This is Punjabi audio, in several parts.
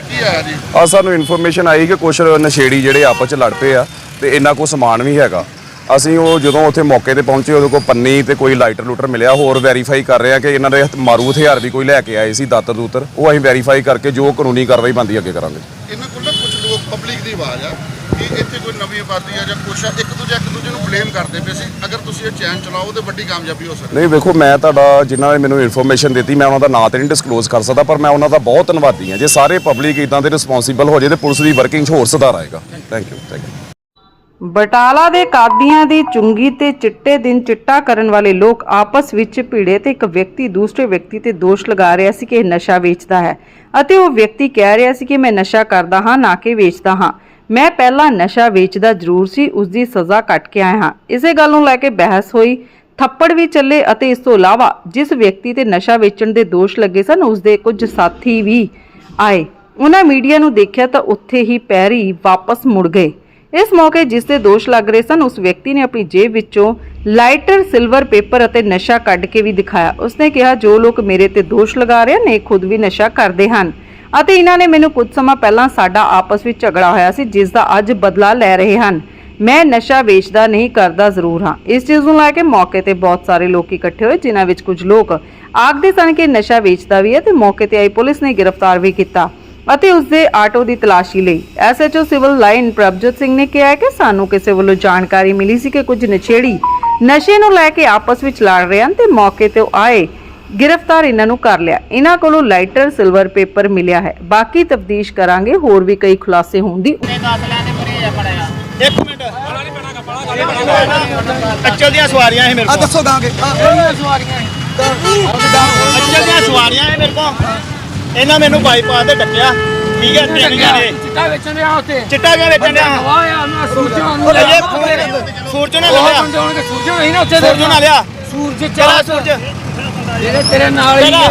ਕੀ ਆਇਆ ਜੀ। ਆ ਸਾਨੂੰ ਇਨਫੋਰਮੇਸ਼ਨ ਆਈ ਕਿ ਕੁਝ ਨਸ਼ੇੜੀ ਜਿਹੜੇ ਆਪਸ ਚ ਲੜ ਪਏ ਆ ਤੇ ਇਹਨਾਂ ਕੋਲ ਸਮਾਨ ਵੀ ਹੈਗਾ। ਅਸੀਂ ਉਹ ਜਦੋਂ ਉੱਥੇ ਮੌਕੇ ਤੇ ਪਹੁੰਚੇ ਉਹਦੇ ਕੋਲ ਪੰਨੀ ਤੇ ਕੋਈ ਲਾਈਟਰ ਲੂਟਰ ਮਿਲਿਆ। ਹੋਰ ਵੈਰੀਫਾਈ ਕਰ ਰਹੇ ਆ ਕਿ ਇਹਨਾਂ ਦੇ ਮਾਰੂ ਹਥਿਆਰ ਵੀ ਕੋਈ ਲੈ ਕੇ ਆਏ ਸੀ ਦਾਤਰ ਦੂਤਰ। ਉਹ ਅਸੀਂ ਵੈਰੀਫਾਈ ਕਰਕੇ ਜੋ ਕਾਨੂੰਨੀ ਕਾਰਵਾਈ ਬੰਦੀ ਅੱਗੇ ਕਰਾਂਗੇ। ਇਹਨਾਂ ਕੋਲ ਨਾ ਕੁਝ ਲੋਕ ਪਬਲਿਕ ਦੀ ਆਵਾਜ਼ ਆ। ਇੱਥੇ ਕੋਈ ਨਵੀਂ ਆਬਾਦੀ ਆ ਜਾਂ ਕੁਛ ਆ ਇੱਕ ਦੂਜੇ ਇੱਕ ਦੂਜੇ ਨੂੰ ਬਲੇਮ ਕਰਦੇ ਪਏ ਸੀ। ਅਗਰ ਤੁਸੀਂ ਇਹ ਚੈਨ ਚਲਾਓ ਤੇ ਵੱਡੀ ਕਾਮਯਾਬੀ ਹੋ ਸਕਦੀ। ਨਹੀਂ ਵੇਖੋ ਮੈਂ ਤੁਹਾਡਾ ਜਿਨ੍ਹਾਂ ਨੇ ਮੈਨੂੰ ਇਨਫੋਰਮੇਸ਼ਨ ਦਿੱਤੀ ਮੈਂ ਉਹਨਾਂ ਦਾ ਨਾਂ ਤੇ ਨਹੀਂ ਡਿਸਕਲੋਜ਼ ਕਰ ਸਕਦਾ ਪਰ ਮੈਂ ਉਹਨਾਂ ਦਾ ਬਹੁਤ ਧੰਨਵਾਦੀ ਹਾਂ। ਜੇ ਸਾਰੇ ਪਬਲਿਕ ਇਦਾਂ ਦੇ ਰਿਸਪੌਂਸੀਬਲ ਹੋ ਜੇ ਤੇ ਪੁਲਿਸ ਦੀ ਵਰਕਿੰਗ 'ਚ ਹੋਰ ਸੁਧਾਰ ਆਏਗਾ। Thank you thank you Batala ਦੇ ਕਾਦੀਆਂ ਦੀ ਚੁੰਗੀ ਤੇ ਚਿੱਟੇ ਦਿਨ ਚਿੱਟਾ ਕਰਨ ਵਾਲੇ ਲੋਕ ਆਪਸ ਵਿੱਚ ਭਿੜੇ ਤੇ ਇੱਕ ਵਿਅਕਤੀ ਦੂਸਰੇ ਵਿਅਕਤੀ ਤੇ ਦੋਸ਼ ਲਗਾ ਰਿਹਾ ਸੀ ਕਿ ਇਹ ਨਸ਼ਾ ਵੇਚਦਾ ਹੈ। ਅਤੇ ਉਹ ਵਿਅਕਤੀ ਕਹਿ ਰਿਹਾ ਸੀ ਕਿ ਮੈਂ ਨਸ਼ਾ ਕਰਦਾ ਹਾਂ ਨਾ ਕਿ ਵੇਚਦਾ ਹਾਂ। ਮੈਂ ਪਹਿਲਾਂ ਨਸ਼ਾ ਵੇਚਦਾ ਜ਼ਰੂਰ ਸੀ ਉਸ ਦੀ ਸਜ਼ਾ ਕੱਟ ਕੇ ਆਇਆ ਹਾਂ। ਇਸੇ ਗੱਲ ਨੂੰ ਲੈ ਕੇ ਬਹਿਸ ਹੋਈ। ਥੱਪੜ ਵੀ ਚੱਲੇ ਅਤੇ ਇਸ ਤੋਂ ਇਲਾਵਾ ਜਿਸ ਵਿਅਕਤੀ ਤੇ ਨਸ਼ਾ ਵੇਚਣ ਦੇ ਦੋਸ਼ ਲੱਗੇ ਸਨ ਉਸ ਦੇ ਕੁਝ ਸਾਥੀ ਵੀ ਆਏ। ਉਹਨਾਂ ਮੀਡੀਆ ਨੂੰ ਦੇਖਿਆ ਤਾਂ ਉੱਥੇ ਹੀ ਪੈਰੀ ਵਾਪਸ ਮੁੜ ਗਏ। ਇਸ ਮੌਕੇ ਜਿਸ ਤੇ ਦੋਸ਼ ਲੱਗ ਰਹੇ ਸਨ, ਉਸ ਵਿਅਕਤੀ ਨੇ ਆਪਣੀ ਜੇਬ ਵਿੱਚੋਂ ਲਾਈਟਰ, ਸਿਲਵਰ ਪੇਪਰ ਅਤੇ ਨਸ਼ਾ ਕੱਢ ਕੇ ਵੀ ਦਿਖਾਇਆ। ਉਸਨੇ ਕਿਹਾ, ਜੋ ਲੋਕ ਮੇਰੇ ਤੇ ਦੋਸ਼ ਲਗਾ ਰਹੇ ਨੇ ਖੁਦ ਵੀ ਨਸ਼ਾ ਕਰਦੇ ਹਨ। ਅਤੇ ਇਹਨਾਂ ਨੇ ਮੈਨੂੰ ਕੁਝ ਸਮਾਂ ਪਹਿਲਾਂ ਸਾਡਾ ਆਪਸ ਵਿੱਚ ਝਗੜਾ ਹੋਇਆ ਸੀ, ਜਿਸ ਦਾ ਅੱਜ ਬਦਲਾ ਲੈ ਰਹੇ ਹਨ। ਮੈਂ ਨਸ਼ਾ ਵੇਚਦਾ ਨਹੀਂ ਕਰਦਾ ਜ਼ਰੂਰ ਹਾਂ। ਇਸ ਚੀਜ਼ ਨੂੰ ਲੈ ਕੇ ਮੌਕੇ ਤੇ ਬਹੁਤ ਸਾਰੇ ਲੋਕ ਇਕੱਠੇ ਹੋਏ, ਜਿਨ੍ਹਾਂ ਵਿੱਚ ਕੁਝ ਲੋਕ ਆਖਦੇ ਸਨ ਕਿ ਨਸ਼ਾ ਵੇਚਦਾ ਵੀ ਹੈ ਤੇ ਮੌਕੇ ਤੇ ਆਈ ਪੁਲਿਸ ਨੇ ਗ੍ਰਿਫਤਾਰ ਵੀ ਕੀਤਾ ਅਤੇ ਉਸ ਦੇ ਆਟੋ ਦੀ ਤਲਾਸ਼ੀ ਲਈ। SHO civil line Prabhjot Singh ਨੇ ਕਿਹਾ ਕਿ ਸਾਨੂੰ ਕਿਸੇ ਵੱਲੋਂ ਜਾਣਕਾਰੀ ਮਿਲੀ ਸੀ ਕਿ ਕੁਝ ਨਛੇੜੀ ਨਸ਼ੇ ਨੂੰ ਲੈ ਕੇ ਆਪਸ ਵਿੱਚ ਲੜ ਰਹੇ ਹਨ ਤੇ ਮੌਕੇ ਤੇ ਆਏ ਗ੍ਰਿਫਤਾਰ ਇਹਨਾਂ ਨੂੰ ਕਰ ਲਿਆ। ਇਹਨਾਂ ਕੋਲੋਂ ਲਾਈਟਰ ਸਿਲਵਰ ਪੇਪਰ ਮਿਲਿਆ ਹੈ। ਬਾਕੀ ਤਫਤੀਸ਼ ਕਰਾਂਗੇ ਹੋਰ ਵੀ ਕਈ ਖੁਲਾਸੇ ਹੋਣ ਦੀ ਇੱਕ ਮਿੰਟ। ਅੱਚਲ ਦੀਆਂ ਸਵਾਰੀਆਂ ਹੈ ਮੇਰੇ ਕੋਲ। ਦੱਸੋ ਦਾਂਗੇ। ਅੱਚਲ ਦੀਆਂ ਸਵਾਰੀਆਂ ਹੈ ਮੇਰੇ ਕੋਲ। ਇਹਨਾਂ ਮੈਨੂੰ ਬਾਈਪਾਸ ਤੇ ਡੱਕਿਆ। ਠੀਕ ਹੈ ਤਿੰਨ ਜਣੇ ਚਿੱਟਾ ਵੇਚਣ ਰਿਹਾ ਉੱਥੇ। ਚਿੱਟਾ ਕਿਉਂ ਵੇਚਣ ਡਿਆ? ਵਾਹ ਮੈਂ ਸੂਰਜਾਂ ਨੂੰ ਇਹ ਫੋਨ ਸੂਰਜ ਨੇ ਉਹ ਲਿਆ। ਬੰਦੇ ਹੋਣਗੇ ਸੂਰਜਾਂ ਨਹੀਂ ਨਾ ਉੱਥੇ ਸੂਰਜ ਨਾਲ ਲਿਆ। ਸੂਰਜ ਚਲਾ ਚਲਾ ਸੂਰਜ। ਜਿਹੜੇ ਤੇਰੇ ਨਾਲ ਹੀ ਨੇ।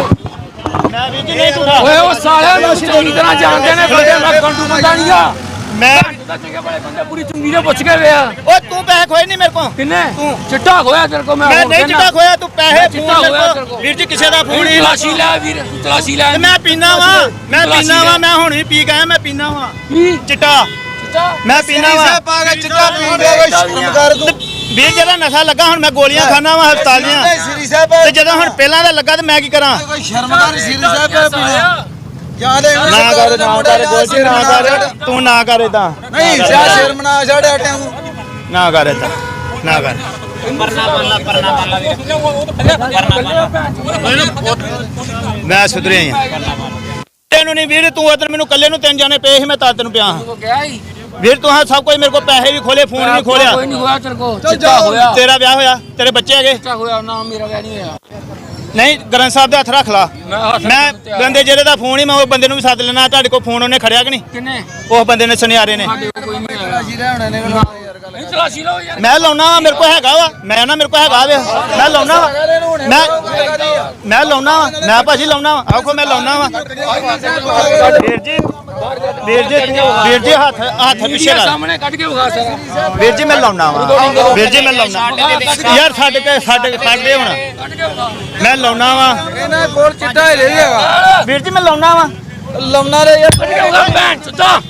ਮੈਂ ਵੀ ਜੀ ਨਹੀਂ ਤੁਰਾ ਓਏ ਉਹ ਸਾਲਿਆਂ ਨੂੰ ਚੰਗੀ ਤਰ੍ਹਾਂ ਜਾਣਦੇ ਨੇ ਬੰਦੇ ਮੈਂ ਕੰਟੂ ਬੰਦਾ ਨਹੀਂ ਆ। ਮੈਂ ਤਾਂ ਚੰਗੇ ਬੜੇ ਬੰਦੇ ਪੂਰੀ ਚੁੰਗੀ ਦੇ ਪੁੱਛ ਕੇ ਵੇਆ ਓਏ ਤੂੰ ਪੈਸੇ ਖੋਏ ਨਹੀਂ ਮੇਰੇ ਕੋਲ? ਕਿੰਨੇ? ਚਿੱਟਾ ਖੋਇਆ ਤੇਰੇ ਕੋ ਮੈਂ ਮੈਂ ਨਹੀਂ। ਚਿੱਟਾ ਖੋਇਆ ਤੂੰ ਪੈਸੇ ਚਿੱਟਾ ਮੇਰੇ ਖੋਇਆ ਕੋਲ। ਕੋਲ। ਵੀਰ ਜੀ ਕਿਸੇ ਦਾ ਫੋਨ ਨਹੀਂ ਤਲਾਸ਼ੀ ਲੈ ਵੀਰ ਤਲਾਸ਼ੀ ਲੈ। ਤੇ ਮੈਂ ਪੀਣਾ ਵਾ ਮੈਂ ਪੀਣਾ ਵਾ। ਮੈਂ ਹੁਣ ਵੀ ਪੀ ਗਿਆ ਮੈਂ ਪੀਣਾ ਵਾ। ਕੀ? ਚਿੱਟਾ। ਚਿੱਟਾ? ਮੈਂ ਪੀਣਾ ਵਾ। ਪਾ ਕੇ ਚਿੱਟਾ ਪੀਂਦੇ ਵੇ। ਸ਼ਰਮ ਕਰ ਤੂੰ। ਵੀਰ ਜਿਹੜਾ ਨਸ਼ਾ ਲੱਗਾ ਹੁਣ ਮੈਂ ਗੋਲੀਆਂ ਖਾਣਾ ਵਾ ਹਸਪਤਾਲ ਦੀਆਂ। ਸ੍ਰੀ ਸਾਹਿਬ ਤੇ ਜਦੋਂ ਹੁਣ ਪਹਿਲਾਂ ਦਾ ਲੱਗਾ ਤੇ ਮੈਂ ਕੀ ਕਰਾਂ? ਕੋਈ ਸ਼ਰਮ ਕਰ ਸ੍ਰੀ ਸਾਹਿਬ ਪੀਣਾ। ਯਾਦ ਹੈ ਨਾ ਕਰ ਨਾ ਕਰ ਗੋਲਜੀ ਨਾ ਕਰ ਤੂੰ ਨਾ ਕਰ ਇਦਾਂ ਨਹੀਂ ਸਿਆ ਸ਼ਰਮ ਨਾ ਛੱਡ ਹਟਿਆ ਤੂੰ ਨਾ। ਕਰ ਇਦਾਂ ਨਾ ਕਰ। ਮੈਂ ਸੁਧਰਿਆ ਹੀ ਆ। ਤੈਨੂੰ ਨਹੀਂ ਵੀਰ ਤੂੰ ਉਧਰ ਮੈਨੂੰ ਕੱਲੇ ਨੂੰ ਤਿੰਨ ਜਾਣੇ ਪਏ ਸੀ ਮੈਂ ਤਾਂ ਤੈਨੂੰ ਪਿਆ ਹੀ। ਵੀਰ ਤੂੰ ਹਾਂ ਸਭ ਕੁਝ ਮੇਰੇ ਕੋਲ ਪੈਸੇ ਵੀ ਖੋਲੇ ਫੋਨ ਵੀ ਖੋਲਿਆ ਕੋਈ ਨਹੀਂ ਹੋਇਆ ਤੇਰੇ ਕੋ ਚਿੱਟਾ ਹੋਇਆ। ਤੇਰਾ ਵਿਆਹ ਹੋਇਆ ਤੇਰੇ ਬੱਚੇ ਹੈਗੇ। ਚਿੱਟਾ ਹੋਇਆ ਨਾ ਮੇਰਾ ਵਿਆਹ ਨਹੀਂ ਹੋਇਆ। ਨਹੀਂ ਗ੍ਰੰਥ ਸਾਹਿਬ ਦੇ ਹੱਥ ਰੱਖ ਲਾ। ਮੈਂ ਬੰਦੇ ਜਿਹੜੇ ਦਾ ਫੋਨ ਹੀ ਮੈਂ ਉਹ ਬੰਦੇ ਨੂੰ ਵੀ ਸੱਦ ਲੈਣਾ ਤੁਹਾਡੇ ਕੋਲ ਫੋਨ ਉਹਨੇ ਖੜਿਆ ਕਿ ਨਹੀਂ? ਕਿੰਨੇ? ਉਹ ਬੰਦੇ ਨੇ ਸੁਨਿਆਰੇ ਨੇ। ਸਾਡੇ ਕੋਈ ਨਹੀਂ ਆਇਆ। ਜੀ ਰਹਿਣਾ ਨੇ ਨਹੀਂ ਤਲਾਸ਼ੀ ਲਓ ਯਾਰ। ਮੈਂ ਲਾਉਣਾ ਵਾ ਮੇਰੇ ਕੋਲ ਹੈਗਾ ਵਾ। ਮੈਂ ਨਾ ਮੇਰੇ ਕੋਲ ਹੈਗਾ ਵੇ। ਮੈਂ ਲਾਉਣਾ ਵਾ। ਮੈਂ ਮੈਂ ਲਾਉਣਾ ਵਾ। ਮੈਂ ਭਾਜੀ ਲਾਉਣਾ ਵਾ। ਆਖੋ ਮੈਂ ਲਾਉਣਾ ਵਾ। ਵੀਰ ਜੀ ਵੀਰ ਜੀ ਵੀਰ ਜੀ ਹੱਥ ਹੱਥ ਪਿੱਛੇ ਲਾ ਸਾਹਮਣੇ ਕੱਢ ਕੇ ਵਿਖਾ ਸਾਰਾ ਵੀਰ ਜੀ ਮੈਂ ਲਾਉਣਾ ਵਾ। ਵੀਰ ਜੀ ਮੈਂ ਲਾਉਣਾ ਯਾਰ ਕੇ ਛੱਡ ਛੱਡ ਦੇ ਹੁਣ। ਮੈਂ ਲਾਉਣਾ ਵਾ। ਇਹਨਾਂ ਕੋਲ ਚਿੱਟਾ ਹੀ ਰਹਿ ਜਾਗਾ ਵੀਰ ਜੀ ਮੈਂ ਲਾਉਣਾ ਵਾ। ਲੰਮਣਾ ਰੇ ਯਾਰ। ਕੱਢ ਕੇ ਵਿਖਾ। ਭੈਣ ਚੁੱਤਾ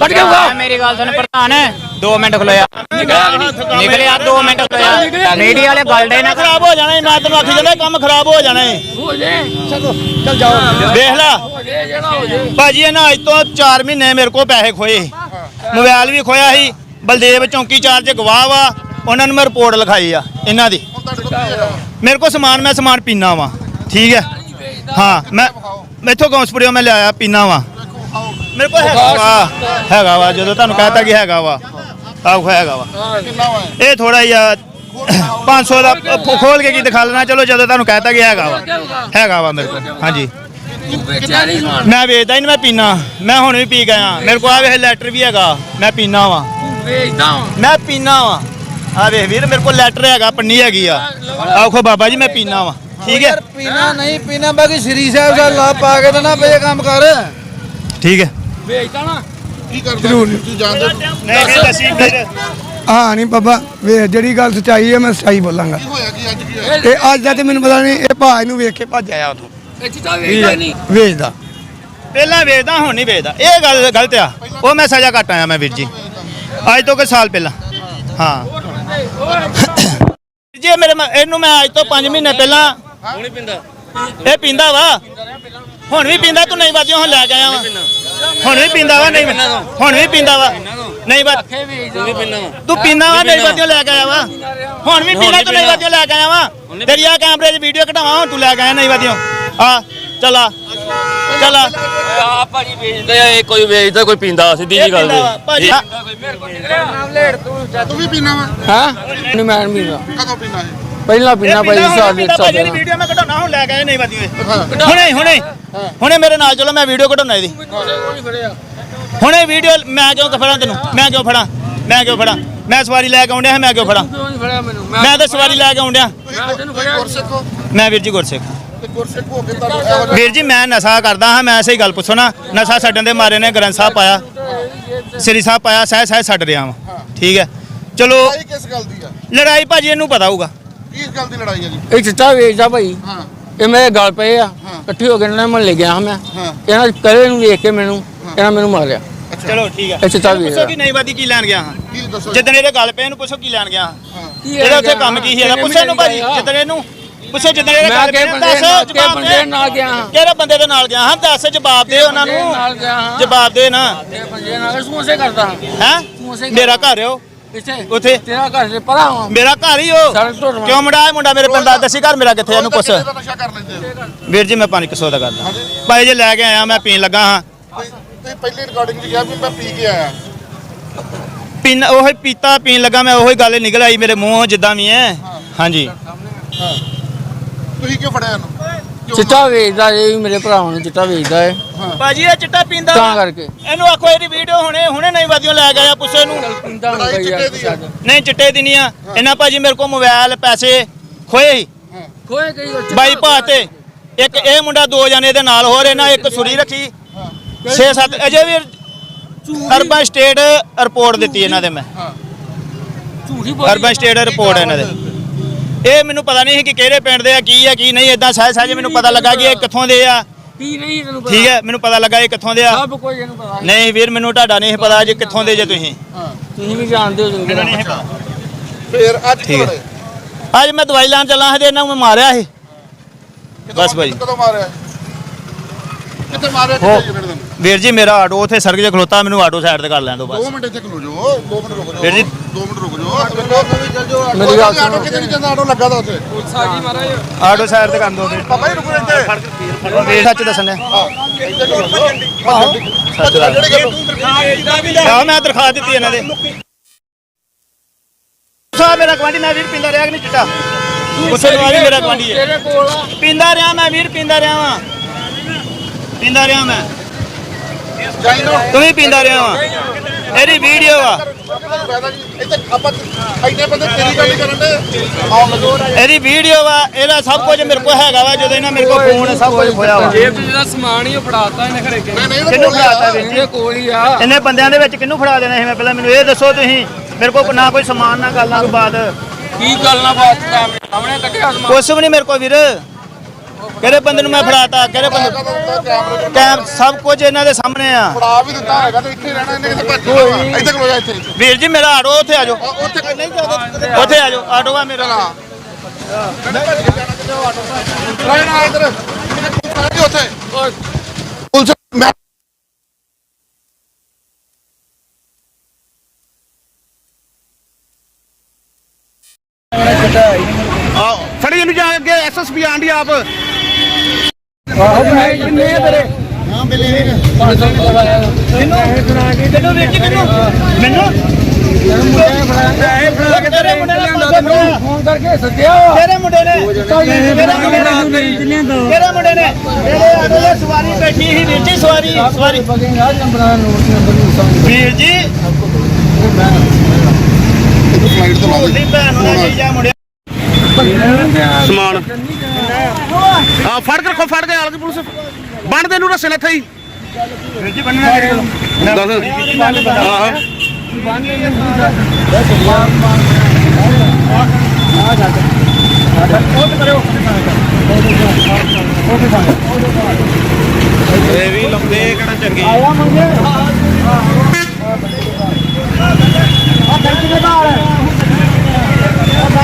ਕੱਢ ਕੇ ਵਿਖਾ ਮੇਰੀ ਗੱਲ ਸੁਣ ਪ੍ਰਧਾਨ 2 ਮਿੰਟ ਖਲੋਇਆ। ਨਿਕਲਿਆ ਕਿ ਨਹੀਂ। ਨਿਕਲਿਆ 2 ਮਿੰਟ ਖਲੋਇਆ। ਮੀਡੀਆ ਵਾਲੇ ਬਲਡੇ ਨਾ ਖਰਾਬ ਹੋ ਜਾਣਾ ਮੈਂ ਤੈਨੂੰ ਆਖੀ ਜਾਂਦਾ ਕੰਮ ਖਰਾਬ ਹੋ ਜਾਣਾ। ਹੋ ਜੇ ਚੱਲ ਜਾਓ। ਵੇਖ ਲੈ। ਭਾਜੀ ਇਹਨਾਂ ਅੱਜ ਤੋਂ 4 ਮਹੀਨੇ ਮੇਰੇ ਕੋਲ ਪੈਸੇ ਖੋਏ। ਮੋਬਾਈਲ ਵੀ ਖੋਇਆ ਸੀ। ਬਲਦੇਵ ਚੌਂਕੀ ਚਾਰਜ ਗਵਾਹ ਵਾ। ਉਹਨਾਂ ਨੂੰ ਮੈਂ ਰਿਪੋਰਟ ਲਿਖਾਈ ਆ ਇਹਨਾਂ ਦੀ। ਮੇਰੇ ਕੋਲ ਸਮਾਨ ਮੈਂ ਸਮਾਨ ਪੀਣਾ ਵਾ। ਠੀਕ ਹੈ? ਹਾਂ ਮੈਂ ਮੈਥੋਂ ਗੌਂਸਪੁਰਿਓ ਮੈਂ ਲਿਆਇਆ ਪੀਣਾ ਵਾ। ਮੇਰੇ ਕੋਲ ਹੈਗਾ ਵਾ ਹੈਗਾ ਵਾ ਜਦੋਂ ਤੁਹਾਨੂੰ ਕਹਤਾ ਕਿ ਹੈਗਾ ਵਾ ਆਹ ਹੈਗਾ ਵਾ ਇਹ ਥੋੜਾ ਜਿਹਾ 500 ਦਾ ਖ- ਖੋਲ ਕੇ ਕੀ ਦਿਖਾ ਲੈਣਾ ਚਲੋ ਜਦੋਂ ਤੁਹਾਨੂੰ ਕਹਤਾ ਕਿ ਹੈਗਾ ਵਾ ਹੈਗਾ ਵਾ ਮੇਰੇ ਕੋਲ ਹਾਂਜੀ ਤੂੰ ਵੇਚਿਆ ਨਹੀਂ ਸਮਾਨ ਮੈਂ ਵੇਚਦਾ ਹੀ ਨਹੀਂ ਮੈਂ ਪੀਣਾ ਮੈਂ ਹੁਣ ਵੀ ਪੀ ਗਿਆ ਮੇਰੇ ਕੋਲ ਆ ਵੇਖ ਲੈਟਰ ਵੀ ਹੈਗਾ ਮੈਂ ਪੀਣਾ ਵਾ ਤੂੰ ਵੇਚਦਾ ਵਾਂ। ਮੈਂ ਪੀਣਾ ਵਾ ਆ ਵੇਖ ਵੀਰ ਮੇਰੇ ਕੋਲ ਲੈਟਰ ਹੈਗਾ ਪੰਨੀ ਹੈਗੀ ਆ ਆਖੋ ਬਾਬਾ ਜੀ ਮੈਂ ਪੀਣਾ ਵਾ ਠੀਕ ਹੈ ਯਾਰ ਪੀਣਾ ਨਹੀਂ ਪੀਣਾ ਬਾਕੀ ਸ੍ਰੀ ਸਾਹਿਬ ਦਾ ਲਾ ਪਾ ਕੇ ਤਾਂ ਨਾ ਪਏ ਕੰਮ ਕਰ ਠੀਕ ਹੈ ਵੇਚਦਾ ਨਾ। ਕੀ ਕਰਦਾ ਤੁਸੀਂ? ਜਾਣਦੇ ਹੋ? ਨਹੀਂ ਨਹੀਂ ਦੱਸੀ ਫਿਰ। ਹਾਂ ਨਹੀਂ ਬਾਬਾ ਵੇ ਜਿਹੜੀ ਗੱਲ ਸੱਚਾਈ ਹੈ ਮੈਂ ਸੱਚਾਈ ਬੋਲਾਂਗਾ। ਕੀ ਹੋਇਆ ਕੀ? ਅੱਜ ਕੀ ਹੋਇਆ? ਤੇ ਅੱਜ ਦਾ ਤੇ ਮੈਨੂੰ ਪਤਾ ਨਹੀਂ ਇਹ ਭਾਜ ਨੂੰ ਵੇਖ ਕੇ ਭੱਜ ਆਇਆ ਉਥੋਂ। ਇਹ ਚਿੱਟਾ ਵੇਚਦਾ ਨਹੀਂ। ਵੇਚਦਾ। ਪਹਿਲਾਂ ਵੇਚਦਾ ਹੁਣ ਨਹੀਂ ਵੇਚਦਾ। ਇਹ ਗੱਲ ਗਲਤ ਆ। ਉਹ ਮੈਂ ਸਜ਼ਾ ਕੱਟ ਆਇਆ ਮੈਂ ਵੀਰ ਜੀ। ਅੱਜ ਤੋਂ ਕੋਈ ਸਾਲ ਪਹਿਲਾਂ। ਹਾਂ। ਜੀ ਮੇਰੇ ਮੈਂ- ਇਹਨੂੰ ਮੈਂ ਅੱਜ ਤੋਂ 5 ਮਹੀਨੇ ਪਹਿਲਾਂ ਹੁਣ ਹੀ ਪੀਂਦਾ। ਇਹ ਪੀਂਦਾ ਵਾ। ਹੁਣ ਵੀ ਪੀਂਦਾ ਤੂੰ ਨਹੀਂ ਬਾਜੀਆਂ ਹੁਣ ਲੈ ਕੇ ਆਇਆ ਵਾ। ਹੁਣ ਵੀ ਪੀਂਦਾ ਵਾ ਨਹੀਂ ਹੁਣ ਵੀ ਪੀਂਦਾ ਵਾ। ਨਹੀਂ ਬਾਤ ਤੂੰ ਪੀਂਦਾ ਵਾ। ਨਹੀਂ ਬਾਜੀਆਂ ਲੈ ਕੇ ਆਇਆ ਵਾ। ਹੁਣ ਵੀ ਪੀਂਦਾ ਤੂੰ ਨਹੀਂ ਬਾਜੀਆਂ ਲੈ ਕੇ ਆਇਆ ਵਾ। ਤੇਰੀ ਆ ਕੈਮਰੇ 'ਚ ਵੀਡੀਓ ਕਢਾਵਾਂ ਹੁਣ ਤੂੰ ਲੈ ਕੇ ਆਇਆ ਨਹੀਂ ਬਾਜੀਆਂ। ਆ ਚਲਾ ਚਲਾ ਆ। ਭਾਜੀ ਵੇਚਦੇ ਆ ਇਹ ਕੋਈ ਵੇਚਦਾ ਕੋਈ ਪੀਂਦਾ ਸਿੱਧੀ ਜੀ ਗੱਲ ਪੀਂਦਾ ਵਾ, ਭਾਜੀ। ਤੂੰ ਵੀ ਪੀਣਾ ਵਾ? ਹਾਂ ਨਹੀਂ ਮੈਂ ਨਹੀਂ ਪੀਂਦਾ। ਕਦੋਂ ਪੀਣਾ ਹੈ ਪਹਿਲਾਂ ਪੀਣਾ ਭਾਈ ਸਾਲ ਦੇ ਸਾਲ ਭਾਜੀ ਵੀਡੀਓ ਮੈਂ ਕਢਾਉਣਾ ਹੁਣ ਲੈ ਕੇ ਆਏ ਨਹੀਂ ਬਾਜੀਆਂ। ਹੁਣੇ ਹੁਣੇ। ਹੁਣੇ ਮੇਰੇ ਨਾਲ ਚਲੋ ਮੈਂ ਵੀਡੀਓ ਕਢਾਉਣਾ ਇਹਦੀ। ਹੁਣੇ ਵੀਡੀਓ ਮੈਂ ਕਿਉਂ ਫੜਾਂ ਤੈਨੂੰ? ਮੈਂ ਕਿਉਂ ਫੜਾਂ? ਮੈਂ ਕਿਉਂ ਫੜਾਂ? ਮੈਂ ਸਵਾਰੀ ਲੈ ਕੇ ਆਉਂਦਿਆ ਮੈਂ ਕਿਉਂ ਫੜਾਂ? ਮੈਂ ਤਾਂ ਸਵਾਰੀ ਲੈ ਕੇ ਆਉਂਦਿਆ ਮੈਂ ਵੀਰ ਜੀ ਗੁਰਸਿੱਖ। ਵੀਰ ਜੀ ਮੈਂ ਨਸ਼ਾ ਕਰਦਾ ਹਾਂ ਮੈਂ ਐਸੇ ਹੀ ਗੱਲ ਪੁੱਛੋ ਨਾ। ਨਸ਼ਾ ਛੱਡਣ ਦੇ ਮਾਰੇ ਨੇ ਗ੍ਰੰਥ ਸਾਹਿਬ ਪਾਇਆ। ਸ੍ਰੀ ਸਾਹਿਬ ਪਾਇਆ ਸਹਿ ਸਹਿ ਛੱਡ ਰਿਹਾ ਵਾਂ। ਠੀਕ ਹੈ। ਚਲੋ ਲੜਾਈ ਕਿਸ ਗੱਲ ਦੀ ਆ? ਲੜਾਈ ਭਾਜੀ ਇਹਨੂੰ ਪਤਾ ਹੋਊਗਾ। ਕਿਸ ਗੱਲ ਦੀ ਲੜਾਈ ਆ ਜੀ? ਇਹ ਚਿੱਟਾ ਵੇਚਦਾ ਭਾਈ। ਹਾਂ। ਇਹ ਮੇਰੇ ਗਲ ਪਏ ਆ। ਇਕੱਠੇ ਹੋ ਕੇ ਇਹਨਾਂ ਨੇ ਮਹੱਲੇ ਗਿਆ ਹਾਂ ਮੈਂ। ਹਾਂ। ਇਹਨਾਂ ਕਲੇ ਨੂੰ ਵੇਖ ਕੇ ਮੈਨੂੰ ਇਹਨਾਂ ਮੈਨੂੰ ਮਾਰਿਆ। ਚਲੋ ਠੀਕ ਹੈ ਚਿੱਟਾ ਇਹਨੂੰ ਪੁੱਛੋ ਕਿ ਨਹੀਂ ਵਾਦੀ ਕੀ ਲੈਣ ਗਿਆ ਹਾਂ। ਕੀ ਦੱਸੋ ਜਿੱਦਣ ਇਹਦੇ ਗੱਲ ਪਏ ਇਹਨੂੰ ਪੁੱਛੋ ਕੀ ਲੈਣ ਗਿਆ ਹਾਂ। ਹਾਂ। ਇਹਦਾ ਉੱਥੇ ਕੰਮ ਕੀ ਸੀ ਇਹਦਾ? ਪੁੱਛੋ ਇਹਨੂੰ ਭਾਜੀ ਜਿੱਦਣ ਇਹਨੂੰ ਪੁੱਛੋ ਜਿੱਦਣ ਇਹਦੇ ਗੱਲ ਪਏ ਬੰਦੇ ਦੱਸ ਜਵਾਬ ਬੰਦੇ ਦੇ। ਨਾਲ ਗਿਆ ਹਾਂ? ਕਿਹੜੇ ਬੰਦੇ ਦੇ ਨਾਲ ਗਿਆ ਹਾਂ? ਦੱਸ ਜਵਾਬ ਦੇ ਉਹਨਾਂ ਨੂੰ। ਨਾਲ ਗਿਆ ਹਾਂ? ਜਵਾਬ ਦੇ ਨਾ। ਬੰਦੇ ਨਾਲ? ਸਮੋਸੇ ਕਰਦਾ। ਹੈ? ਮੇਰਾ ਘਰ ਹੋ ਇੱਥੇ? ਉੱਥੇ? ਤੇਰਾ ਘਰ ਦੇ ਪਰਾਂ ਹਾਂ ਮੇਰਾ ਘਰ ਹੀ ਹੋ ਸੜਕ ਤੋਂ ਰਵਾਨਾ। ਕਿਉਂ ਮੁੰਡਾ ਇਹ ਮੁੰਡਾ ਮੇਰੇ ਪਿੰਡ ਦਾ? ਦੱਸੀ ਘਰ ਮੇਰਾ ਕਿੱਥੇ ਆ, ਇਹਨੂੰ ਪੁੱਛ। ਕਿੰਨੇ ਦਾ ਨਸ਼ਾ ਕਰ ਲੈਂਦੇ ਹੋ। ਵੀਰ ਜੀ ਮੈਂ ਪਾਣੀ ਕਿਸੋ ਦਾ ਕਰਦਾ? ਭਾਈ ਜੇ ਲੈ ਕੇ ਆਇਆ ਮੈਂ ਪੀਣ ਲੱਗਾ ਹਾਂ। ਤੁਸੀਂ ਤੁਸੀਂ ਪਹਿਲੀ ਰਿਕਾਰਡਿੰਗ 'ਚ ਕਿਹਾ ਵੀ ਮੈਂ ਪੀ ਕੇ ਆਇਆ। ਪੀਣ ਉਹੀ ਪੀਤਾ ਪੀਣ ਲੱਗਾ ਮੈਂ ਉਹੀ ਗੱਲ ਨਿਕਲ ਆਈ ਮੇਰੇ ਮੂੰਹੋਂ ਜਿੱਦਾਂ ਵੀ ਹੈ। ਹਾਂਜੀ। ਤੁਸੀਂ ਕਿਉਂ ਫੜਿਆ ਇਹਨੂੰ? ਚਿੱਟਾ ਵੇਚਦਾ ਇਹ ਵੀ ਮੇਰੇ ਭਰਾਵਾਂ ਨੂੰ ਚਿੱਟਾ ਵੇਚਦਾ ਹੈ। ਭਾਜੀ ਇਹ ਚਿੱਟਾ ਪੀਂਦਾ ਤਾਂ। ਕਰਕੇ। ਇਹਨੂੰ ਆਖੋ ਇਹਦੀ ਵੀਡੀਓ ਹੁਣੇ ਹੁਣੇ ਨਹੀਂ ਵਾਦੀਓ ਲੈ ਕੇ ਆਇਆ ਪੁੱਛੋ ਪਿੰਦਾ ਹੁੰਦਾ ਆ। ਨਹੀਂ ਚਿੱਟੇ ਦੀ ਨਹੀਂ ਆ। ਇਹਨਾਂ ਭਾਜੀ ਮੇਰੇ ਕੋਲ ਮੋਬਾਈਲ ਪੈਸੇ ਖੋਏ ਸੀ। ਖੋਏ ਗਈ ਬਾਈ ਭਾਤੇ ਇੱਕ ਇਹ ਮੁੰਡਾ ਦੋ ਜਣੇ ਦੇ ਨਾਲ ਹੋਰ ਇਹਨਾਂ ਇੱਕ ਸੁਰੀ ਰੱਖੀ। 6-7 ਅਜੇ ਵੀ ਅਰਬਨ ਸਟੇਟ ਰਿਪੋਰਟ ਦਿੱਤੀ ਇਹਨਾਂ ਦੇ ਮੈਂ। ਝੂਠੀ ਅਰਬਨ ਸਟੇਟ ਰਿਪੋਰਟ ਇਹਨਾਂ ਦੇ। ਇਹ ਮੈਨੂੰ ਪਤਾ ਨਹੀਂ ਸੀ ਕਿ ਕਿਹੜੇ ਪਿੰਡ ਦੇ ਆ ਕੀ ਆ ਕੀ ਨਹੀਂ ਇਦਾਂ ਸਹਿ ਸਹਿਜ ਮੈਨੂੰ ਪਤਾ ਲੱਗਾ ਕਿ ਇਹ ਕਿੱਥੋਂ ਦੇ ਆ। ਕੀ ਨਹੀਂ ਤੈਨੂੰ ਪਤਾ। ਠੀਕ ਹੈ ਮੈਨੂੰ ਪਤਾ ਲੱਗਾ ਇਹ ਕਿੱਥੋਂ ਦੇ ਆ। ਸਭ ਕੋਈ ਇਹਨੂੰ ਪਤਾ ਨਹੀਂ ਵੀਰ ਮੈਨੂੰ ਤੁਹਾਡਾ ਨਹੀਂ ਪਤਾ ਜੇ ਕਿੱਥੋਂ ਦੇ ਜੇ ਤੁਸੀਂ। ਤੁਸੀਂ ਵੀ ਜਾਣਦੇ ਹੋ ਚੰਗੀ ਤਰ੍ਹਾਂ। ਫੇਰ ਅੱਜ ਠੀਕ ਹੈ। ਅੱਜ ਮੈਂ ਦਵਾਈ ਲੈਣ ਚੱਲਾਂ ਹਜੇ ਇਹਨਾਂ ਨੂੰ ਮੈਂ ਮਾਰਿਆ ਸੀ। ਬਸ ਭਾਈ। ਕਦੋਂ ਮਾਰਿਆ? ਕਿੱਥੇ ਮਾਰਿਆ ਹੋ। ਵੀਰ ਜੀ ਮੇਰਾ ਆਟੋ ਉੱਥੇ ਸੜਕ 'ਤੇ ਖਲੋਤਾ ਮੈਨੂੰ ਆਟੋ ਸਾਈਡ ਤੇ ਕਰ ਲੈਣ ਦਿਓ ਬਸ। 2 ਮਿੰਟ ਇੱਥੇ ਖਲੋ ਜਾਓ 2 ਮਿੰਟ ਰੁਕ ਜਾਓ। ਵੀਰ ਜੀ। 2 ਮਿੰਟ ਰੁਕ ਜਾਓ। ਮੇਰੀ ਗੱਲ ਸੁਣੋ। ਆਟੋ ਕਿਤੇ ਨਹੀਂ ਜਾਂਦਾ ਆਟੋ ਲੱਗਾ ਦਾ ਉੱਥੇ। ਆਟੋ ਸਾਈਡ ਤੇ ਕਰ ਦਿਓ ਵੀਰ। ਪਾਪਾ ਜੀ ਰੁਕੋ ਇੱਥੇ। ਵੀਰ ਸੱਚ ਦੱਸਣੇ ਹਾਂ। ਸੱਚ ਦੱਸ। ਆ ਮੈਂ ਦਰਖਾਸਤ ਦਿੱਤੀ ਇਹਨਾਂ ਦੇ। ਸਾ ਮੇਰਾ ਗਵਾਂਢੀ ਮੈਂ ਵੀਰ ਪਿੰਦਾ ਰਿਹਾ ਕਿ ਨਹੀਂ ਚਿੱਟਾ? ਉਸੇ ਨੂੰ ਆ ਵੀ ਮੇਰਾ ਗਵਾਂਢੀ ਹੈ। ਤੇਰੇ ਕੋਲ ਆ। ਪਿੰਦਾ ਰਿਹਾ ਮੈਂ ਵੀਰ ਪਿੰਦਾ ਰਿਹਾ ਵਾਂ। ਪਿੰਦਾ ਰਿਹਾ ਮੈਂ। ਤੂੰ ਵੀ ਪਿੰਦਾ ਰਿਹਾ ਵਾਂ। ਇਹਦੀ ਵੀਡੀਓ ਆ। ਫਾਇਦਾ ਜੀ ਇੱਥੇ ਆਪਾਂ ਇੰਨੇ ਬੰਦੇ ਤੇਰੀ ਗੱਲ ਹੀ ਕਰਨ ਦੇ ਆਉਣ ਲੱਗੋ ਇਹਦੀ ਵੀਡੀਓ ਵਾ ਇਹਦਾ ਸਭ ਕੁਝ ਮੇਰੇ ਕੋਲ ਹੈਗਾ ਵਾ ਜਦੋਂ ਇਹਨਾਂ ਮੇਰੇ ਕੋਲ ਫੋਨ ਸਭ ਕੁਝ ਖੋਇਆ ਵਾ। ਜੇਬ ਚ ਜਿਹੜਾ ਸਮਾਨ ਹੀ ਉਹ ਫੜਾਤਾ ਇਹਨੇ ਘਰੇ ਕਿਹਨੂੰ? ਫੜਾਤਾ ਆ। ਵੀਰ ਇਹਦੇ ਕੋਲ ਹੀ ਆ। ਇੰਨੇ ਬੰਦਿਆਂ ਦੇ ਵਿੱਚ ਕਿਹਨੂੰ ਫੜਾ ਦੇਣਾ ਸੀ? ਮੈਂ ਪਹਿਲਾਂ ਮੈਨੂੰ ਇਹ ਦੱਸੋ ਤੁਸੀਂ। ਮੇਰੇ ਕੋਲ ਨਾ ਕੋਈ ਸਮਾਨ ਨਾ ਗੱਲ ਨਾ ਕੋਈ ਬਾਤ। ਕੀ ਗੱਲ ਨਾ ਬਾਤ ਕੈਮਰੇ ਸਾਹਮਣੇ ਕੱਢਿਆ ਸਮਾਨ। ਕੁਛ ਵੀ ਨਹੀਂ ਮੇਰੇ ਕੋਲ ਵੀਰ। ਕਿਹੜੇ ਬੰਦੇ ਨੂੰ ਮੈਂ ਫੜਾਤਾ? ਕਿਹੜੇ ਬੰਦੇ ਕੈਮ ਸਭ ਕੁਝ ਇਹਨਾਂ ਦੇ ਸਾਹਮਣੇ ਆ। ਫੜਾ ਵੀ ਦਿੱਤਾ ਹੈਗਾ ਤੇ ਇੱਥੇ ਹੀ ਰਹਿਣਾ ਇਹਨੇ ਕਿਤੇ ਭੱਜ ਜਾਣਾ। ਇੱਥੇ ਖਲੋ ਜਾ ਇੱਥੇ। ਇੱਥੇ। ਵੀਰ ਜੀ ਮੇਰਾ ਆਟੋ ਉੱਥੇ ਆ ਜਾਓ। ਉੱਥੇ ਨਹੀਂ ਜਾਂਦਾ ਉੱਥੇ ਆ ਜਾਓ। ਆਟੋ ਆ ਮੇਰਾ। ਰਹਿਣਾ ਇੱਧਰ। ਉੱਥੇ। ਪੁਲਿਸ ਮੈਂ ਫੜੀ ਇਹਨੂੰ ਜਾ ਅੱਗੇ ਐਸਐਸਪੀ ਆਂਡੀ ਆਪ। ਜੀ ਮੈਨੂੰ? ਮੈਨੂੰ ਤੇਰੇ ਮੁੰਡੇ ਨੇ ਪਾਸੇ ਫੜਿਆ ਫੋਨ ਕਰਕੇ ਸੱਦਿਆ। ਤੇਰੇ ਮੁੰਡੇ ਨੇ ਤੇਰੇ ਮੁੰਡੇ ਨੇ ਤੇਰੇ ਮੁੰਡੇ ਨੇ ਤੇਰੇ ਆਟੋ ਦੇ ਸਵਾਰੀ ਬੈਠੀ ਸੀ ਵੀਰ ਜੀ ਸਵਾਰੀ ਸਵਾਰੀ। ਬਗੇਗਾ ਨੰਬਰਾਂ ਨੋਟ ਨੰਬਰ ਨੂੰ ਸੰਗ ਵੀਰ ਜੀ। ਫਲਾਈਟ ਤੋਂ ਲਾ ਦੇ ਤੁਹਾਡੀ ਭੈਣ ਨੂੰ ਨਾ ਮੁੰਡਿਆ ਸਮਾਨ। ਆ ਫੜ ਕੇ ਰੱਖੋ ਫੜ ਕੇ ਆਲ ਦੀ ਪੁਲਿਸ। ਬੰਨ ਦੇ ਨੂੰ ਰਸੇ ਨਾ ਥਈ ਜੀ ਬੰਨਣਾ ਮੇਰੇ ਕੋਲ ਦੱਸ। ਹਾਂ ਉਹ ਤੇ ਕਰਿਓ ਇਹ ਵੀ ਲੰਬੇ ਕਿਹੜਾ ਚੰਗੇ।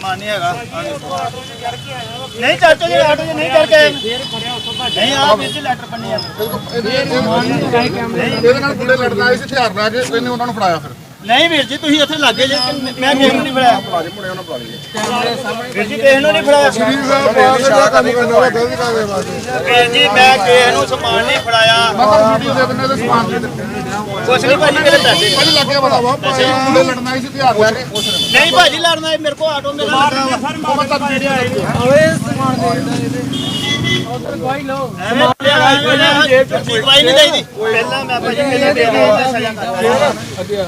ਸਮਾਨ ਨਹੀਂ ਹੈਗਾ। ਨਹੀਂ ਚਾਚਾ ਜੀ, ਆਟੋ 'ਚ ਨਹੀਂ ਕਰਕੇ ਆਏ। ਨਹੀਂ ਆ ਵਿੱਚ ਲੈਟਰ ਬੰਨੀ ਆ। ਇਹਦੇ ਨਾਲ ਮੁੰਡੇ ਲੜਨ ਆਏ ਸੀ, ਹਥਿਆਰ ਲੈ ਕੇ, ਇਹਨੇ ਉਹਨਾਂ ਨੂੰ ਫੜਾਇਆ ਫਿਰ। ਨਹੀਂ ਵੀਰ ਜੀ ਤੁਸੀਂ ਉੱਥੇ ਲੱਗੇ ਜੇ ਮੈਂ ਕਿਸੇ ਨੂੰ ਨਹੀਂ ਫੜਾਇਆ। ਫੜਾ ਦੇ ਮੁੰਡੇ ਉਹਨਾਂ ਫੜਾ ਲਏ ਵੀਰ ਜੀ ਕਿਸੇ ਨੂੰ ਨਹੀਂ ਫੜਾਇਆ। ਸ੍ਰੀ ਸਾਹਿਬ ਬਾਅਦ ਦਾ ਕੰਮ ਕਰਨਾ ਉਹ ਗਲਤ ਕੰਮ ਹੈ ਬਾਤ ਵੀਰ ਜੀ ਮੈਂ ਕਿਸੇ ਨੂੰ ਸਮਾਨ ਨਹੀਂ ਫੜਾਇਆ। ਮਤਲਬ ਵੀਡੀਓ ਦੇ ਦਿੰਦੇ ਤੇ ਸਮਾਨ ਦੇ ਦਿੰਦੇ ਕੁਛ ਨਹੀਂ ਭਾਜੀ ਮੇਰੇ ਪੈਸੇ। ਪਹਿਲੇ ਲੱਗੇ ਪਤਾ ਵਾ ਮੁੰਡੇ ਲੜਨ ਸੀ ਹਥਿਆਰ ਲੈ ਕੇ ਨਹੀਂ ਭਾਜੀ ਲੜਨਾ ਹੈ, ਮੇਰੇ ਕੋਲ ਆਟੋ ਮੇਰਾ ਲੱਗਾ ਵਾ ਉਹ ਤੱਕ ਜਿਹੜੇ ਆਏ ਨੇ ਕੋਈ ਨਹੀਂ ਦੇਈਦੀ ਪਹਿਲਾਂ ਮੈਂ ਭਾਜੀ ਪਹਿਲਾਂ ਦੇ ਦਿਆ ਸਜ਼ਾ ਕਰ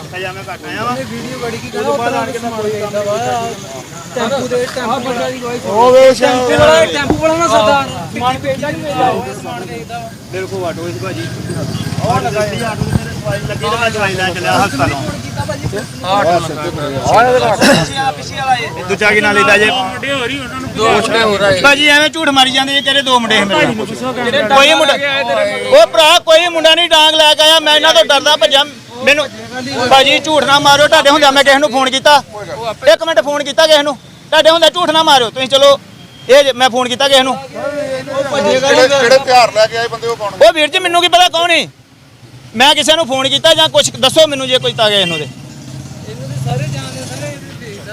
ਸਜ਼ਾ ਮੈਂ ਕੱਟ ਆਇਆ ਵਾ ਟੈਂਪੂ ਵਾਲਾ ਟੈਂਪੂ ਵਾਲਾ ਨਾ ਸਰਦਾਰ ਸਮਾਨ ਭੇਜਦਾ ਨਹੀਂ ਮੇਰੇ ਕੋਲ ਆਟੋ ਸੀ ਭਾਜੀ ਉਹ ਲੱਗਾ ਸੀ ਆਟੋ ਮੇਰੇ ਸਵਾਈ ਲੱਗੀ ਤੇ ਮੈਂ ਦਵਾਈ ਲੈ ਚੱਲਿਆ ਹਸਪਤਾਲੋਂ ਦੂਜਾ ਕੀ ਨਾਲ ਲੈਦਾ ਜੇ? ਭਾਜੀ ਐਵੇਂ ਝੂਠ ਮਾਰੀ ਜਾਂਦੇ ਜੇ ਤੇਰੇ ਦੋ ਮੁੰਡੇ ਸੀ ਮੇਰੇ ਨਾਲ। ਕੋਈ ਮੁੰਡਾ ਉਹ ਭਰਾ ਕੋਈ ਮੁੰਡਾ ਨਹੀਂ ਡਾਂਗ ਲੈ ਕੇ ਆਇਆ। ਮੈਂ ਇਹਨਾਂ ਤੋਂ ਡਰਦਾ ਭੱਜਾ ਮੈਨੂੰ ਭਾਜੀ ਝੂਠ ਨਾ ਮਾਰਿਓ ਤੁਹਾਡੇ ਹੁੰਦਾ ਮੈਂ ਕਿਸੇ ਨੂੰ ਫੋਨ ਕੀਤਾ। ਇੱਕ ਮਿੰਟ ਫੋਨ ਕੀਤਾ ਕਿਸੇ ਨੂੰ। ਤੁਹਾਡੇ ਹੁੰਦਾ ਝੂਠ ਨਾ ਮਾਰਿਓ। ਤੁਸੀਂ ਚਲੋ ਇਹ ਜੇ ਮੈਂ ਫੋਨ ਕੀਤਾ ਕਿਸੇ ਨੂੰ। ਜਿਹੜੇ ਜਿਹੜੇ ਹਥਿਆਰ ਲੈ ਕੇ ਆਏ ਬੰਦੇ ਉਹ ਕੌਣ? ਉਹ ਵੀਰ ਜੀ ਮੈਨੂੰ ਕੀ ਪਤਾ ਕੌਣ ਹੈ ਮੈਂ ਕਿਸੇ ਨੂੰ ਫੋਨ ਕੀਤਾ ਜਾਂ ਕੁਝ ਦੱਸੋ ਮੈਨੂੰ ਜੇ ਕੋਈ ਤਾਂ ਗਿਆ ਇਹਨੂੰ ਦੇ।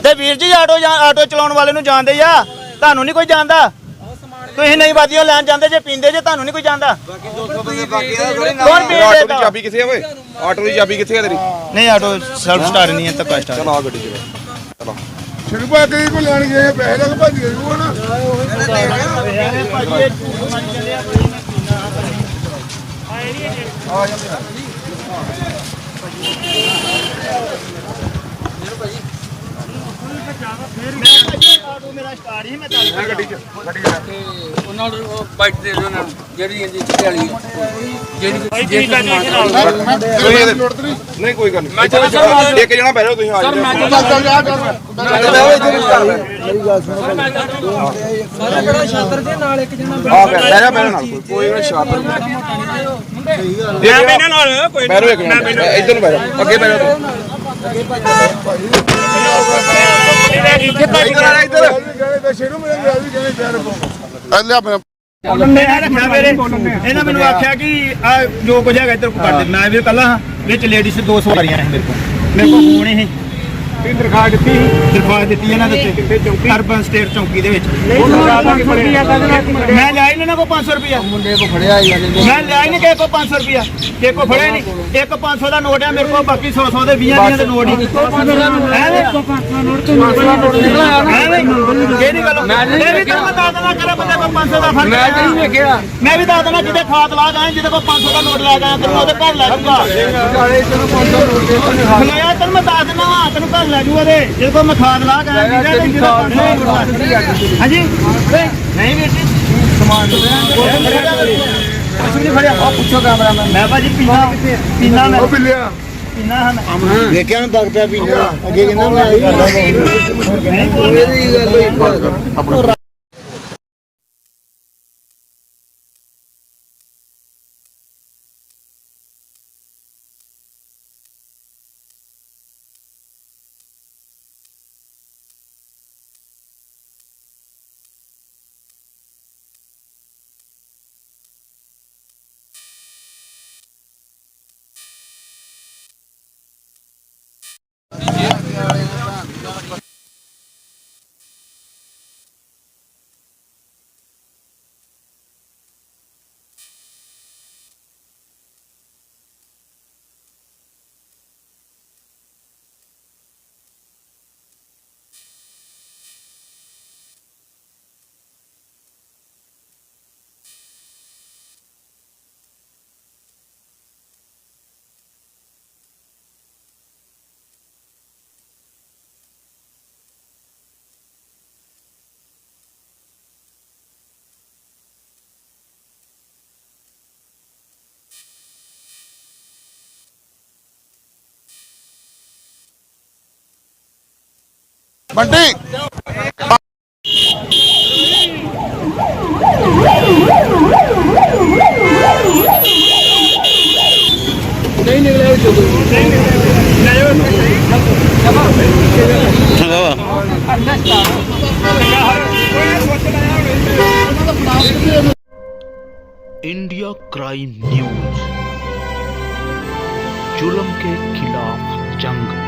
ਤੇ ਵੀਰ ਜੀ ਆਟੋ ਜਾਂ ਆਟੋ ਚਲਾਉਣ ਵਾਲੇ ਨੂੰ ਜਾਣਦੇ ਆ। ਤੁਹਾਨੂੰ ਨਹੀਂ ਕੋਈ ਜਾਣਦਾ? ਤੁਸੀਂ ਨਹੀਂ ਵਾਦੀਆਂ ਲੈਣ ਜਾਂਦੇ ਜੇ ਪੀਂਦੇ ਜੇ ਤੁਹਾਨੂੰ ਨਹੀਂ ਕੋਈ ਜਾਣਦਾ। ਕੌਣ ਆਟੋ ਦੀ ਚਾਬੀ ਕਿੱਥੇ ਆ ਓਏ? ਆਟੋ ਦੀ ਚਾਬੀ ਕਿੱਥੇ ਆ ਤੇਰੀ? ਨਹੀਂ ਆਟੋ ਸੈਲਫ ਸਟਾਰਟ ਨਹੀਂ ਹੈ ਤਾਂ ਸਟਾਰਟ ਚਲ ਆ ਗੱਡੀ 'ਚ। ਸ਼ਿਰਪਾ ਕਈ ਕੋ ਲੈਣ ਗਏ ਪੈਸੇ ਲੱਗ ਭੱਜ ਗਏ ਉਹ ਨਾ। ਆਟੋ ਮੇਰਾ ਸਟਾਰਟ ਉਹਨਾਂ ਨੂੰ ਬਾਈਟ ਦੇ ਦਿਓ ਉਹਨਾਂ ਨੂੰ ਜਿਹੜੀ ਇਹਦੀ ਚਿੱਟੇ ਜਿਹੜੀ ਜਿਹੜੀ ਨਹੀਂ ਕੋਈ ਗੱਲ ਨਹੀਂ ਇੱਕ ਜਣਾ ਬਹਿ ਜਾਓ ਤੁਸੀਂ ਆ ਜਾਓ ਚੱਲ ਜਾ ਕਰ ਬੜਾ ਸ਼ਾਤਰ ਦੇ ਨਾਲ ਇੱਕ ਜਣਾ ਬਹਿ ਜਾ ਬਹਿ ਨਾਲ। ਕੋਈ ਕੋਈ ਨਾ, ਸ਼ਾਤਰ। ਮੈਂ ਨਾਲ ਕੋਈ ਇੱਕ ਮਿੰਟ। ਇੱਧਰ ਨੂੰ ਅੱਗੇ ਇੱਧਰ ਆ ਇੱਧਰ ਲਿਆ ਮੈਂ ਮੈਂ ਮੇਰੇ ਇਹਨਾਂ ਮੈਨੂੰ ਆਖਿਆ ਕਿ ਆ ਜੋ ਕੁਝ ਹੈਗਾ ਇੱਧਰ ਕੋ ਕਰ ਦੇ। ਮੈਂ ਵੀ ਕੱਲਾ ਹਾਂ। ਵਿੱਚ ਲੇਡੀਜ਼ ਦੋ ਸਵਾਰੀਆਂ ਨੇ ਮੇਰੇ ਕੋਲ। ਮੇਰੇ ਕੋਲ ਫੋਨ ਹੀ। ਕੀ ਦਰਖਾਸਤ ਦਿੱਤੀ ਦਰਖਾਸਤ ਦਿੱਤੀ ਇਹਨਾਂ ਦੇ ਉੱਤੇ ਅਰਬਨ ਸਟੇਟ ਚੌਂਕੀ ਦੇ ਵਿੱਚ। ਮੈਂ ਲਿਆ ਹੀ ਇਹਨਾਂ ਕੋਲ 500 ਰੁਪਿਆ ਮੁੰਡੇ ਕੋ ਫੜਿਆ ਯਾਰ ਮੈਂ ਲਿਆ ਹੀ ਨਹੀਂ ਕਿਸੇ ਕੋਲ 500 ਰੁਪਿਆ ਕਿਸੇ ਕੋ ਫੜਿਆ ਨਹੀਂ। ਇੱਕ 500 ਦਾ ਨੋਟ ਹੈ ਮੇਰੇ ਕੋਲ ਬਾਕੀ 100 100 ਦੇ 20 20 ਦੇ ਨੋਟ ਹੀ ਕਿਹੜੀ ਗੱਲ? ਮੈਂ ਵੀ ਤਾਂ ਬਤਾ ਦੇਣਾ ਕਰੇ ਬੰਦੇ ਕੋਲ 500 ਦਾ ਫ਼ਰਕ ਮੈਂ ਨਹੀਂ ਵੇਖਿਆ। ਮੈਂ ਵੀ ਦੱਸ ਦੇਣਾ ਜਿਹਦੇ ਖਾਤ ਲਾ ਗਏ ਜਿਹਦੇ ਕੋਲ 500 ਦਾ ਨੋਟ ਲੈ ਗਏ ਤੈਨੂੰ ਉਹਦੇ ਘਰ ਲੈ ਜਾਊਗਾ। ਖਲਾਇਆ ਤੈਨੂੰ ਮੈਂ ਦੱਸ ਦੇਣਾ ਤੈਨੂੰ ਘਰ ਲੈ ਮੈਂ ਤੇ ਹਾਂਜੀ। ਨਹੀਂ ਵੀਰ ਜੀ ਸਮਾਨ ਨਹੀਂ ਫੜਿਆ। ਆ ਪੁੱਛੋ ਕੈਮਰਾ ਮੈਂ ਭਾਜੀ ਪੀਣਾ ਪੀਣਾ ਮੈਂ। ਬਿੱਲਿਆ ਪੀਣਾ ਨੂੰ ਅੱਗੇ ਕਹਿੰਦਾ ਮੈਂ ਆਈ ਇਹਦੀ ਗੱਲ ਹੋਈ ਬੰਟੀ इंडिया क्राइम न्यूज जुल्म के खिलाफ जंग